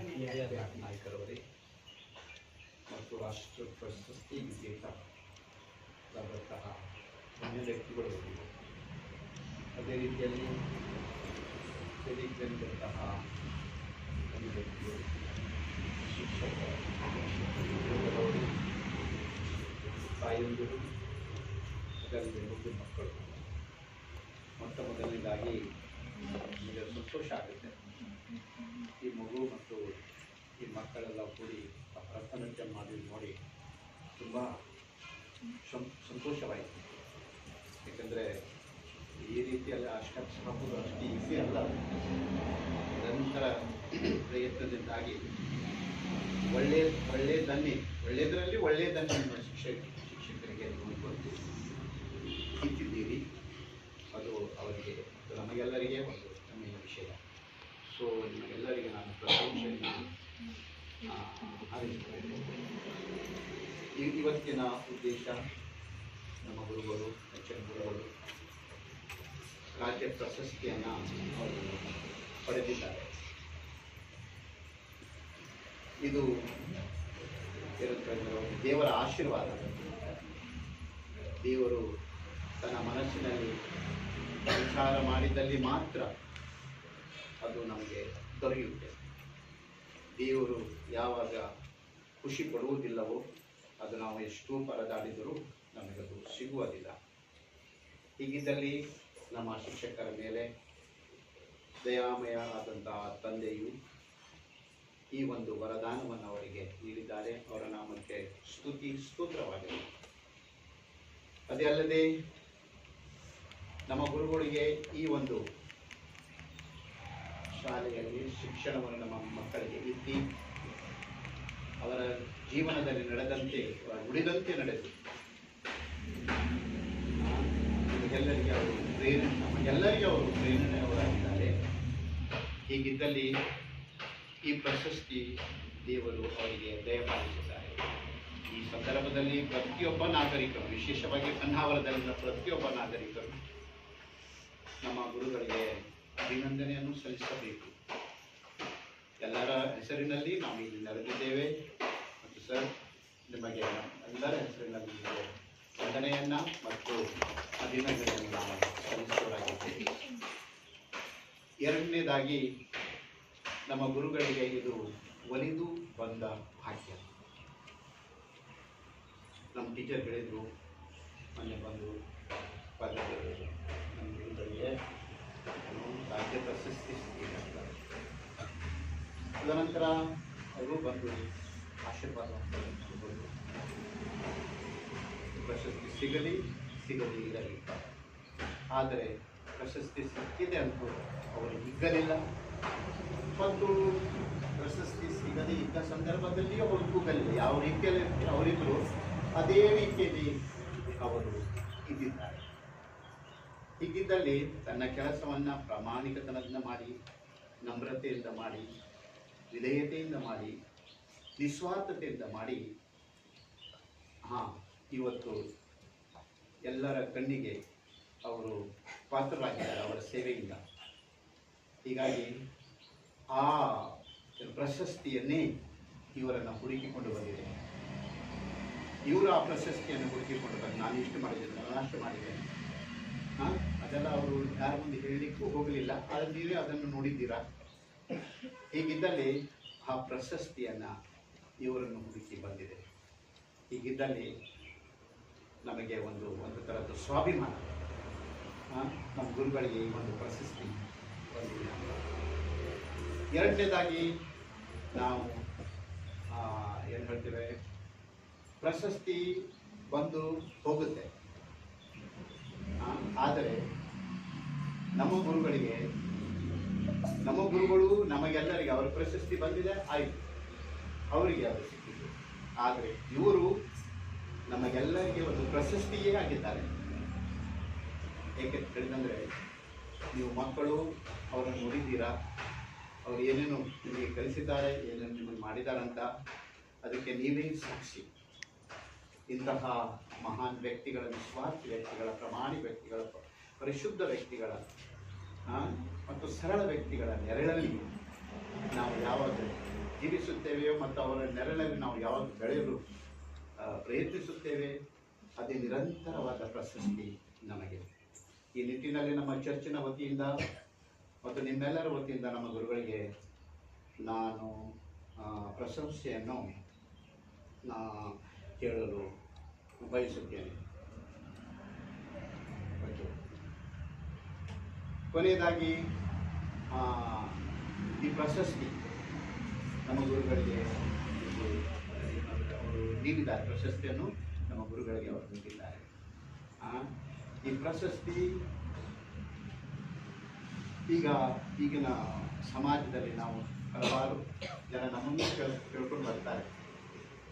Bank ನಾಯಕರವರೇ ಮತ್ತು ರಾಷ್ಟ್ರ ಪ್ರಶಸ್ತಿ ವಿಜೇತರಾದಂತಹ ಅನ್ಯ ವ್ಯಕ್ತಿಗಳು ಇವೆ. ಅದೇ ರೀತಿಯಲ್ಲಿ ತೆಲೀಗ್ರಂತಹ ಅನ್ಯ ವ್ಯಕ್ತಿಗಳು ಶಿಕ್ಷಕರು ಉದ್ಯೋಗದವರು, ತಾಯಂದಿರು ಅದಲ್ಲದೆ ಮುದ್ದು ಮಕ್ಕಳು ಮೊಟ್ಟ ಮೊದಲನೇದಾಗಿ ನಿಮಗೆ ಸಂತೋಷ ಆಗುತ್ತೆ ಈ ಮಗು ಮತ್ತು ಈ ಮಕ್ಕಳೆಲ್ಲ ಕೂಡಿ ಆ ಭರತನಾಟ್ಯ ಮಾಡಿ ನೋಡಿ ತುಂಬ ಸಂತೋಷವಾಯಿತು. ಏಕೆಂದರೆ ಈ ರೀತಿಯಲ್ಲಿ ಅಷ್ಟಕ್ಕೆ ಹಾಕೋದು ಅಷ್ಟು ಈಸಿ ಅಲ್ಲ. ನಿರಂತರ ಪ್ರಯತ್ನದಿಂದಾಗಿ ಒಳ್ಳೆಯ ಒಳ್ಳೆಯದನ್ನೇ ಒಳ್ಳೆಯದರಲ್ಲಿ ಒಳ್ಳೆಯದನ್ನೇ ನಿಮ್ಮ ಶಿಕ್ಷಕ ಶಿಕ್ಷಕರಿಗೆ ನೋಡಿಕೊಂಡು ಇಟ್ಟಿದ್ದೀರಿ ಅದು ಅವರಿಗೆ, ನಮಗೆಲ್ಲರಿಗೆ ಒಂದು ಸೊ ನಿಮಗೆಲ್ಲರಿಗೆ ನಾನು ಪ್ರಶಂಸೆಯನ್ನು ಇವತ್ತಿನ ಉದ್ದೇಶ ನಮ್ಮ ಗುರುಗಳು ಹೆಚ್ಚಿನ ಗುರುಗಳು, ರಾಜ್ಯ ಪ್ರಶಸ್ತಿಯನ್ನು ಪಡೆದಿದ್ದಾರೆ. ಇದು ದೇವರ ಆಶೀರ್ವಾದ. ದೇವರು ತನ್ನ ಮನಸ್ಸಿನಲ್ಲಿ ವಿಚಾರ ಮಾಡಿದಲ್ಲಿ ಮಾತ್ರ ಅದು ನಮಗೆ ದೊರೆಯುತ್ತೆ ದೇವರು ಯಾವಾಗ ಖುಷಿ ಪಡುವುದಿಲ್ಲವೋ ಅದು ನಾವು ಎಷ್ಟು ಪರದಾಡಿದರೂ ನಮಗದು ಸಿಗುವುದಿಲ್ಲ. ಹೀಗಿದ್ದಲ್ಲಿ ನಮ್ಮ ಶಿಕ್ಷಕರ ಮೇಲೆ ದಯಾಮಯ ಆದಂತಹ ತಂದೆಯು ಈ ಒಂದು ವರದಾನವನ್ನು ಅವರಿಗೆ ನೀಡಿದ್ದಾರೆ. ಅವರ ನಾಮಕ್ಕೆ ಸ್ತುತಿ ಸ್ತೋತ್ರವಾಗಿದೆ. ಅದೇ ಅಲ್ಲದೆ ನಮ್ಮ ಗುರುಗಳಿಗೆ ಈ ಒಂದು ಶಾಲೆಯಲ್ಲಿ ಶಿಕ್ಷಣವನ್ನು ನಮ್ಮ ಮಕ್ಕಳಿಗೆ ಇತ್ತಿ ಅವರ ಜೀವನದಲ್ಲಿ ನಡೆದಂತೆ ಉಳಿದಂತೆ ನಡೆದು ನಮಗೆಲ್ಲರಿಗೆ ಅವರು ಪ್ರೇರಣೆ, ನಮಗೆಲ್ಲರಿಗೆ ಅವರು ಪ್ರೇರಣೆಯವರಾಗಿದ್ದಾರೆ. ಹೀಗಿದ್ದಲ್ಲಿ ಈ ಪ್ರಶಸ್ತಿ ದೇವರು ಅವರಿಗೆ ದಯಪಾಲಿಸಿದ್ದಾರೆ. ಈ ಸಂದರ್ಭದಲ್ಲಿ ಪ್ರತಿಯೊಬ್ಬ ನಾಗರಿಕರು, ವಿಶೇಷವಾಗಿ ಹೊನ್ನಾವರದಲ್ಲಿನ ಪ್ರತಿಯೊಬ್ಬ ನಾಗರಿಕರು, ನಮ್ಮ ಗುರುಗಳಿಗೆ ಅಭಿನಂದನೆಯನ್ನು ಸಲ್ಲಿಸಬೇಕು. ಎಲ್ಲರ ಹೆಸರಿನಲ್ಲಿ ನಾವು ಇಲ್ಲಿ ನಡೆದಿದ್ದೇವೆ. ಮತ್ತು ಸರ್, ನಿಮಗೆ ಎಲ್ಲರ ಹೆಸರಿನಲ್ಲಿ ವಂದನೆಯನ್ನು ಮತ್ತು ಅಭಿನಂದನೆಯನ್ನು ನಾವು ಸಲ್ಲಿಸುವರಾಗಿದ್ದೇವೆ ಎರಡನೇದಾಗಿ, ನಮ್ಮ ಗುರುಗಳಿಗೆ ಇದು ಒಲಿದು ಬಂದ ಭಾಗ್ಯ. ನಮ್ಮ ಟೀಚರ್ ಹೇಳಿದರು, ಮೊನ್ನೆ ಬಂದು ಪದವಿ ನಮ್ಮ ಗುರುಗಳಿಗೆ ರಾಜ್ಯ ಪ್ರಶಸ್ತಿ. ತದನಂತರ ಅವರು ಬಂದು ಆಶೀರ್ವಾದ ಪ್ರಶಸ್ತಿ ಸಿಗಲಿ ಸಿಗಲಿ ಇರಲಿ. ಆದರೆ ಪ್ರಶಸ್ತಿ ಸಿಕ್ಕಿದೆ ಅಂತ ಅವರು ಹಿಗ್ಗಲಿಲ್ಲ ಮತ್ತು ಪ್ರಶಸ್ತಿ ಸಿಗದೆ ಇದ್ದ ಸಂದರ್ಭದಲ್ಲಿ ಅವರು ಕೂಗಲಿಲ್ಲ. ಯಾವ ರೀತಿಯಲ್ಲಿ ಅವರಿದ್ದರು ಅದೇ ರೀತಿಯಲ್ಲಿ ಅವರು ಇದ್ದಿದ್ದಾರೆ. ಹೀಗಿದ್ದಲ್ಲಿ ತನ್ನ ಕೆಲಸವನ್ನು ಪ್ರಾಮಾಣಿಕತನದಿಂದ ಮಾಡಿ, ನಮ್ರತೆಯಿಂದ ಮಾಡಿ, ವಿಧೇಯತೆಯಿಂದ ಮಾಡಿ, ನಿಸ್ವಾರ್ಥತೆಯಿಂದ ಮಾಡಿ, ಹಾಂ, ಇವತ್ತು ಎಲ್ಲರ ಕಣ್ಣಿಗೆ ಅವರು ಪಾತ್ರರಾಗಿದ್ದಾರೆ ಅವರ ಸೇವೆಯಿಂದ. ಹೀಗಾಗಿ ಆ ಪ್ರಶಸ್ತಿಯನ್ನೇ ಇವರನ್ನು ಹುಡುಕಿಕೊಂಡು ಬಂದಿದೆ. ಇವರು ಆ ಪ್ರಶಸ್ತಿಯನ್ನು ಹುಡುಕಿಕೊಂಡು ಬಂದು ನಾನು ಇಷ್ಟು ಮಾಡಿದ್ದೇನೆ ನಾನು ಅಷ್ಟು ಮಾಡಿದ್ದೇನೆ. ಹಾಂ? ಅದೆಲ್ಲ ಅವರು ಯಾರ ಮುಂದೆ ಹೇಳಲಿಕ್ಕೂ ಹೋಗಲಿಲ್ಲ. ಆದರೆ ನೀವೇ ಅದನ್ನು ನೋಡಿದ್ದೀರಾ? ಹೀಗಿದ್ದಲ್ಲಿ ಆ ಪ್ರಶಸ್ತಿಯನ್ನು ಇವರನ್ನು ಹುಡುಕಿ ಬಂದಿದೆ. ಹೀಗಿದ್ದಲ್ಲಿ ನಮಗೆ ಒಂದು ಒಂದು ಥರದ ಸ್ವಾಭಿಮಾನ ನಮ್ಮ ಗುರುಗಳಿಗೆ ಈ ಒಂದು ಪ್ರಶಸ್ತಿ ಬಂದಿದೆ. ಎರಡನೇದಾಗಿ ನಾವು ಏನು ಹೇಳ್ತೇವೆ? ಪ್ರಶಸ್ತಿ ಬಂದು ಹೋಗುತ್ತೆ ಆ, ಆದರೆ ನಮ್ಮ ಗುರುಗಳಿಗೆ ನಮ್ಮ ಗುರುಗಳು ನಮಗೆಲ್ಲರಿಗೆ ಅವರ ಪ್ರಶಸ್ತಿ ಬಂದಿದೆ, ಆಯ್ತು. ಅವರಿಗೆ ಅದು ಸಿಕ್ಕಿದೆ ಆದರೆ ಇವರು ನಮಗೆಲ್ಲರಿಗೆ ಒಂದು ಪ್ರಶಸ್ತಿಯೇ ಆಗಿದ್ದಾರೆ. ಏಕೆ ಹೇಳಿದಂದರೆ, ನೀವು ಮಕ್ಕಳು ಅವರನ್ನು ನೋಡಿದ್ದೀರಾ? ಅವರು ಏನೇನು ನಿಮಗೆ ಕಲಿಸಿದ್ದಾರೆ, ಏನೇನು ನಿಮಗೆ ಮಾಡಿದಾರಂತ ಅದಕ್ಕೆ ನೀವೇ ಸಾಕ್ಷಿ. ಇಂತಹ ಮಹಾನ್ ವ್ಯಕ್ತಿಗಳ ನಿಸ್ವಾರ್ಥಿ ವ್ಯಕ್ತಿಗಳ, ಪ್ರಮಾಣಿ ವ್ಯಕ್ತಿಗಳ, ಪರಿಶುದ್ಧ ವ್ಯಕ್ತಿಗಳ ಮತ್ತು ಸರಳ ವ್ಯಕ್ತಿಗಳ ನೆರಳಲ್ಲಿ ನಾವು ಯಾವಾಗ ಜೀವಿಸುತ್ತೇವೆಯೋ ಮತ್ತು ಅವರ ನೆರಳಲ್ಲಿ ನಾವು ಯಾವಾಗ ಬೆಳೆಯಲು ಪ್ರಯತ್ನಿಸುತ್ತೇವೆ, ಅದೇ ನಿರಂತರವಾದ ಪ್ರಶಸ್ತಿ ನಮಗೆ. ಈ ನಿಟ್ಟಿನಲ್ಲಿ ನಮ್ಮ ಚರ್ಚಿನ ವತಿಯಿಂದ ಮತ್ತು ನಿಮ್ಮೆಲ್ಲರ ವತಿಯಿಂದ ನಮ್ಮ ಗುರುಗಳಿಗೆ ನಾನು ಪ್ರಶಂಸೆಯನ್ನು ಕೇಳಲು ಬಯಸುತ್ತೇನೆ. ಕೊನೆಯದಾಗಿ ಈ ಪ್ರಶಸ್ತಿ ನಮ್ಮ ಗುರುಗಳಿಗೆ ಅವರು ನೀಡಿದ್ದಾರೆ. ಪ್ರಶಸ್ತಿಯನ್ನು ನಮ್ಮ ಗುರುಗಳಿಗೆ ಅವರು ನೀಡಿದ್ದಾರೆ. ಈ ಪ್ರಶಸ್ತಿ ಈಗ ಈಗಿನ ಸಮಾಜದಲ್ಲಿ ನಾವು ಹಲವಾರು ಜನ ನಮ್ಮನ್ನು ಕೇಳ್, ಕೇಳ್ಕೊಂಡು ಬರ್ತಾರೆ.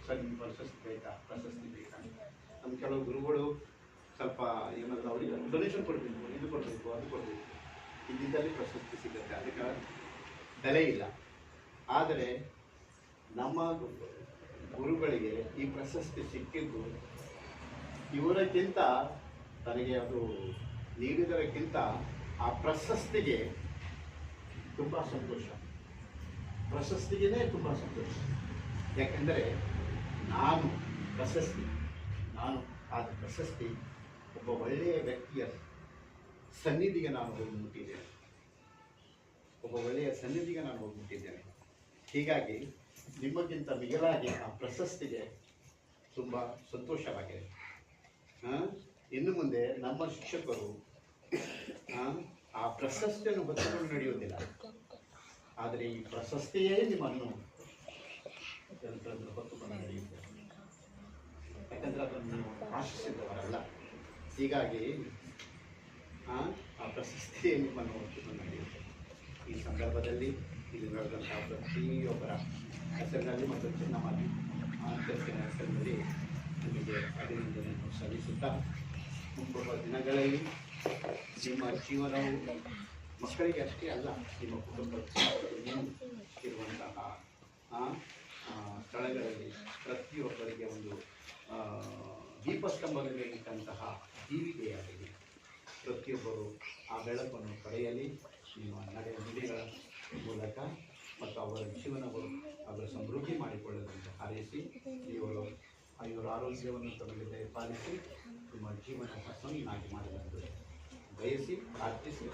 ಸರ್ ನಿಮ್ಮ ಪ್ರಶಸ್ತಿ ಬೇಕಾ? ಪ್ರಶಸ್ತಿ ಬೇಕಾ? ನಮ್ಮ ಕೆಲವು ಗುರುಗಳು ಸ್ವಲ್ಪ ಏನಾದರೂ ಅವರಿಗೆ ಡೊನೇಷನ್ ಕೊಡಬೇಕು, ಇದು ಕೊಡಬೇಕು, ಅದು ಕೊಡಬೇಕು. ಇದ್ದಿದ್ದಲ್ಲಿ ಪ್ರಶಸ್ತಿ ಸಿಗುತ್ತೆ. ಅದಕ್ಕೆ ಬೆಲೆ ಇಲ್ಲ. ಆದರೆ ನಮ್ಮ ಗುರುಗಳಿಗೆ ಈ ಪ್ರಶಸ್ತಿ ಸಿಕ್ಕಿದ್ದು ಇವರಕ್ಕಿಂತ ತನಗೆ ಅದು ನೀಡಿದರಕ್ಕಿಂತ ಆ ಪ್ರಶಸ್ತಿಗೆ ತುಂಬ ಸಂತೋಷ. ಪ್ರಶಸ್ತಿಗೇ ತುಂಬ ಸಂತೋಷ. ಯಾಕೆಂದರೆ ನಾನು ಪ್ರಶಸ್ತಿ, ನಾನು ಆದ ಪ್ರಶಸ್ತಿ ಒಬ್ಬ ಒಳ್ಳೆಯ ವ್ಯಕ್ತಿಯ ಸನ್ನಿಧಿಗೆ ನಾನು ಹೋಗಿ ಮುಟ್ಟಿದ್ದೇನೆ ಒಬ್ಬ ಒಳ್ಳೆಯ ಸನ್ನಿಧಿಗೆ ನಾನು ಹೋಗಿ ಮುಟ್ಟಿದ್ದೇನೆ ಹೀಗಾಗಿ ನಿಮಗಿಂತ ಮಿಗಿಲಾಗಿ ಆ ಪ್ರಶಸ್ತಿಗೆ ತುಂಬ ಸಂತೋಷವಾಗಿದೆ. ಇನ್ನು ಮುಂದೆ ನಮ್ಮ ಶಿಕ್ಷಕರು ಆ, ಪ್ರಶಸ್ತಿಯನ್ನು ಹೊತ್ತುಕೊಂಡು ನಡೆಯುವುದಿಲ್ಲ. ಆದರೆ ಈ ಪ್ರಶಸ್ತಿಯೇ ನಿಮ್ಮನ್ನು ಹೊತ್ತುಕೊಂಡು ನಡೆಯುತ್ತೆ. ಯಾಕಂದ್ರೆ ಅದನ್ನು ಆಶಿಸಿದವರಲ್ಲ. ಹೀಗಾಗಿ ಆ, ಪ್ರಶಸ್ತಿಯನ್ನು ಹೊತ್ತುಕೊಂಡು ನಡೆಯುತ್ತೆ. ಈ ಸಂದರ್ಭದಲ್ಲಿ ಇಲ್ಲಿ ನಡೆದಂತಹ ಪ್ರತಿಯೊಬ್ಬರ ಹೆಸರಿನಲ್ಲಿ ಮತ್ತು ಆ ಚರ್ಚಿನ ಹೆಸರಿನಲ್ಲಿ ನಿಮಗೆ ಅಭಿನಂದನೆಯನ್ನು ಸಲ್ಲಿಸುತ್ತಾ ಮುಂಬರುವ ದಿನಗಳಲ್ಲಿ ನಿಮ್ಮ ಜೀವನವು ಮಕ್ಕಳಿಗೆ ಅಷ್ಟೇ ಅಲ್ಲ ನಿಮ್ಮ ಕುಟುಂಬಕ್ಕೆ ಇರುವಂತಹ ಸ್ಥಳಗಳಲ್ಲಿ ಪ್ರತಿಯೊಬ್ಬರಿಗೆ ಒಂದು ದೀಪಸ್ತಂಭದಲ್ಲಿ ಇಟ್ಟಂತಹ ಜೀವಿಗೆಯಾಗಿದೆ ಪ್ರತಿಯೊಬ್ಬರು ಆ ಬೆಳಕನ್ನು ಪಡೆಯಲಿ. ನಿಮ್ಮ ನಡೆ ನುಡಿಗಳ ಮೂಲಕ ಮತ್ತು ಅವರ ಜೀವನಗಳು ಅವರ ಸಮೃದ್ಧಿ ಮಾಡಿಕೊಳ್ಳದಂತೆ ಹಾರೈಸಿ ಇವರು ಇವರ ಆರೋಗ್ಯವನ್ನು ತಮಗೆ ದಯಪಾಲಿಸಿ, ನಿಮ್ಮ ಜೀವನ ಹಸನಾಗಿ ಮಾಡಲೆಂದು ಬಯಸಿ ಪ್ರಾರ್ಥಿಸಿ.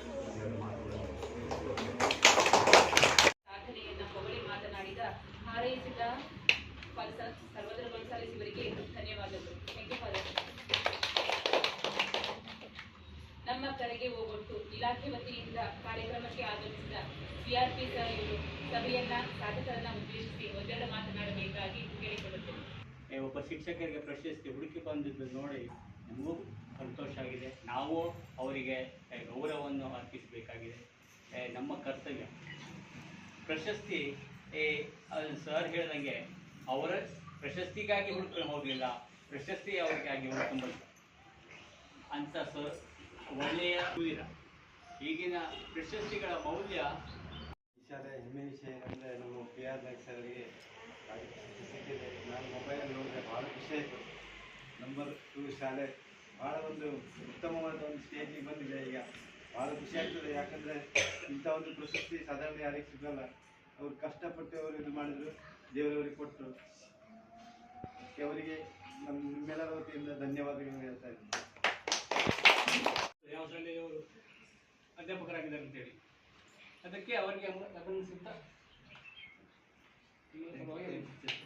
ಶಿಕ್ಷಕರಿಗೆ ಪ್ರಶಸ್ತಿ ಹುಡುಕಿ ಬಂದಿದ್ದು ನೋಡಿ ನಮಗೂ ಸಂತೋಷ ಆಗಿದೆ. ನಾವು ಅವರಿಗೆ ಗೌರವವನ್ನು ಅರ್ಪಿಸಬೇಕಾಗಿದೆ. ನಮ್ಮ ಕರ್ತವ್ಯ. ಪ್ರಶಸ್ತಿ ಸರ್ ಹೇಳ್ದಂಗೆ ಅವರ ಪ್ರಶಸ್ತಿಗಾಗಿ ಹುಡ್ಕೊಂಡು ಹೋಗಲಿಲ್ಲ. ಪ್ರಶಸ್ತಿ ಅವರಿಗಾಗಿ ಹುಡ್ಕೊಂಡು ಅಂತ ಸರ್ ಒಳ್ಳೆಯ ಇದಿರ ಈಗಿನ ಪ್ರಶಸ್ತಿಗಳ ಮೌಲ್ಯ ವಿಷಯ ಹೆಮ್ಮೆ ವಿಷಯ ಏನಂದರೆ ನಮ್ಮ ಪಿ ಆರ್ ನಾಯ್ಕ ಪ್ರಶಸ್ತಿ ಸಿಕ್ಕಿದೆ ನಾನು ಮೊಬೈಲಲ್ಲಿ ನೋಡಿದ್ರೆ ಭಾಳ ಖುಷಿ ಆಯಿತು ನಂಬರ್ ಟೂ ಶಾಲೆ ಭಾಳ ಒಂದು ಉತ್ತಮವಾದ ಒಂದು ಸ್ಟೇಜಿಗೆ ಬಂದಿದೆ ಈಗ ಭಾಳ ಖುಷಿ ಆಗ್ತದೆ ಯಾಕಂದರೆ ಇಂಥ ಒಂದು ಪ್ರಶಸ್ತಿ ಸಾಧಾರಣ ಯಾರಿಗೆ ಸಿಗಲ್ಲ ಅವ್ರು ಕಷ್ಟಪಟ್ಟು ಅವರು ಇದು ಮಾಡಿದ್ರು ದೇವರವರಿಗೆ ಕೊಟ್ಟರು ಅವರಿಗೆ ನಮ್ಮ ನಿಮ್ಮೆಲ್ಲರ ವತಿಯಿಂದ ಧನ್ಯವಾದಗಳನ್ನು ಹೇಳ್ತಾ ಇದ್ದೀನಿ ಯಾವ ಶಾಲೆಯವರು ಅಧ್ಯಾಪಕರಾಗಿದ್ದಾರೆ ಅಂತೇಳಿ. ಅದಕ್ಕೆ ಅವರಿಗೆ ಅಮ- ಅದನ್ನು ಸಿದ್ಧ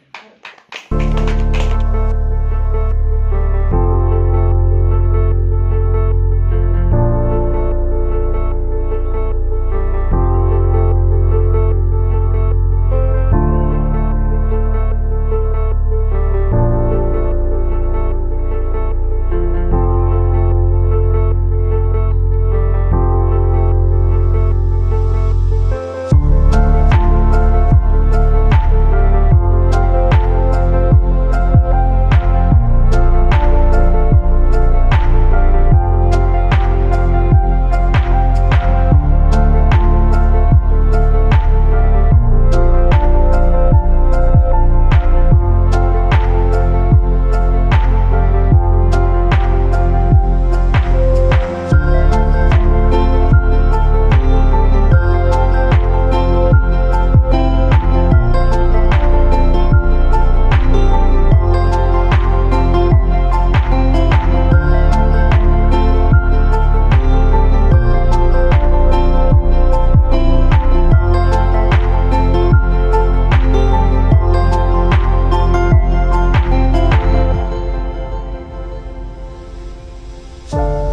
Bye.